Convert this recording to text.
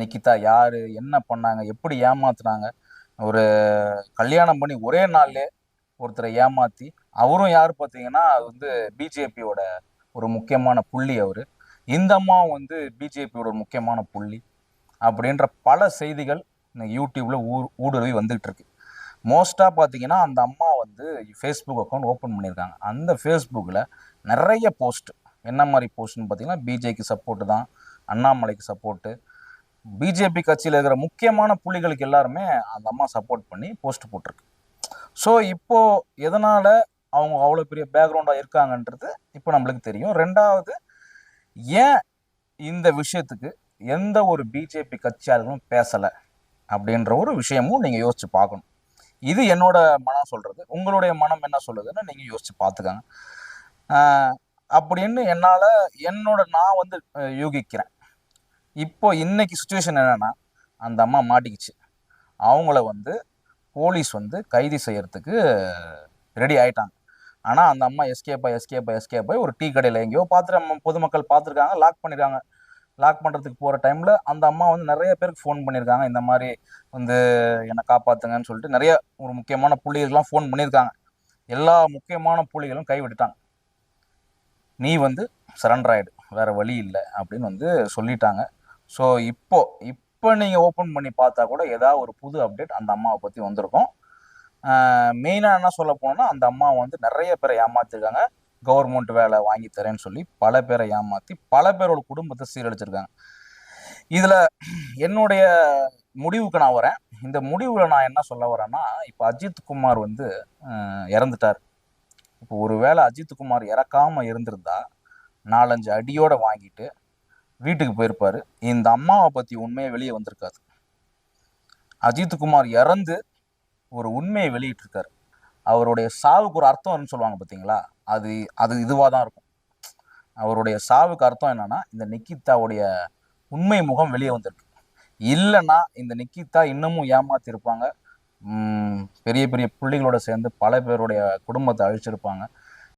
நிக்கிதா யாரு? என்ன பண்ணாங்க? எப்படி ஏமாத்துனாங்க? ஒரு கல்யாணம் பண்ணி ஒரே நாள்லயே ஒருத்தரை ஏமாத்தி அவரும் யார் பார்த்தீங்கன்னா அது வந்து பிஜேபியோட ஒரு முக்கியமான புள்ளி அவர். இந்த அம்மாவும் வந்து பிஜேபியோட ஒரு முக்கியமான புள்ளி அப்படின்ற பல செய்திகள் இன்னைக்கு யூடியூப்ல ஊர் ஊடுருவி வந்துகிட்டு இருக்கு. மோஸ்ட்டாக பார்த்தீங்கன்னா அந்த அம்மா வந்து ஃபேஸ்புக் அக்கௌண்ட் ஓப்பன் பண்ணியிருக்காங்க. அந்த ஃபேஸ்புக்கில் நிறைய போஸ்ட் என்ன மாதிரி போஸ்ட்னு பார்த்தீங்கன்னா பிஜேக்கு சப்போர்ட்டு தான் அண்ணாமலைக்கு சப்போர்ட்டு பிஜேபி கட்சியில் இருக்கிற முக்கியமான புள்ளிகளுக்கு எல்லாருமே அந்த அம்மா சப்போர்ட் பண்ணி போஸ்ட் போட்டிருக்கு. ஸோ இப்போது எதனால் அவங்க அவ்வளோ பெரிய பேக்ரவுண்டாக இருக்காங்கன்றது இப்போ நம்மளுக்கு தெரியும். ரெண்டாவது ஏன் இந்த விஷயத்துக்கு எந்த ஒரு பிஜேபி கட்சியாளர்களும் பேசலை அப்படின்ற ஒரு விஷயமும் நீங்கள் யோசிச்சு பார்க்கணும். இது என்னோட மனம் சொல்கிறது உங்களுடைய மனம் என்ன சொல்லுதுன்னு நீங்கள் யோசிச்சு பார்த்துக்கங்க. அப்படின்னு என்னால் என்னோட நான் வந்து யூகிக்கிறேன். இப்போ இன்னைக்கு சுச்சுவேஷன் என்னென்னா அந்த அம்மா மாட்டிக்கிச்சு. அவங்கள வந்து போலீஸ் வந்து கைது செய்யறதுக்கு ரெடி ஆயிட்டாங்க. ஆனால் அந்த அம்மா எஸ்கேப் ஆகி எஸ்கேப் ஆகி எஸ்கேப் ஆகி ஒரு டீ கடையில் எங்கேயோ பார்த்துட்டு பொதுமக்கள் பார்த்துருக்காங்க லாக் பண்ணிருக்காங்க. லாக் பண்ணுறதுக்கு போகிற டைமில் அந்த அம்மா வந்து நிறைய பேருக்கு ஃபோன் பண்ணியிருக்காங்க இந்த மாதிரி வந்து என்னை காப்பாற்றுங்கன்னு சொல்லிட்டு நிறைய ஒரு முக்கியமான புள்ளிகளுக்கெல்லாம் ஃபோன் பண்ணியிருக்காங்க எல்லா முக்கியமான புள்ளிகளும் கைவிட்டுட்டாங்க நீ வந்து சரண்டர் ஆகிடு வேறு வழி இல்லை அப்படின்னு வந்து சொல்லிட்டாங்க. ஸோ இப்போ இப்போ நீங்கள் ஓப்பன் பண்ணி பார்த்தா கூட ஏதாவது ஒரு புது அப்டேட் அந்த அம்மாவை பற்றி வந்திருக்கும். மெயினாக என்ன சொல்ல போனோம்னா அந்த அம்மா வந்து நிறைய பேரை ஏமாத்திருக்காங்க. கவர்மெண்ட் வேலை வாங்கி தரேன்னு சொல்லி பல பேரை ஏமாற்றி பல பேரோட குடும்பத்தை சீரழிச்சிருக்காங்க. இதில் என்னுடைய முடிவுக்கு நான் வரேன். இந்த முடிவில் நான் என்ன சொல்ல வரேன்னா இப்போ அஜித் குமார் வந்து இறந்துட்டார். இப்போ ஒருவேளை அஜித் குமார் இறக்காமல் இருந்திருந்தா நாலஞ்சு அடியோடு வாங்கிட்டு வீட்டுக்கு போயிருப்பாரு. இந்த அம்மாவை பத்தி உண்மையை வெளியே வந்திருக்காது அஜித் குமார் இறந்து ஒரு உண்மையை வெளியிட்டிருக்காரு. அவருடைய சாவுக்கு ஒரு அர்த்தம்னு சொல்லுவாங்க பார்த்தீங்களா அது அது இதுவாக தான் இருக்கும். அவருடைய சாவுக்கு அர்த்தம் என்னன்னா இந்த நிக்கிதாவுடைய உண்மை முகம் வெளியே வந்திருக்கு. இல்லைன்னா இந்த நிக்கிதா இன்னமும் ஏமாத்திருப்பாங்க. பெரிய பெரிய புள்ளிகளோட சேர்ந்து பல பேருடைய குடும்பத்தை அழிச்சிருப்பாங்க.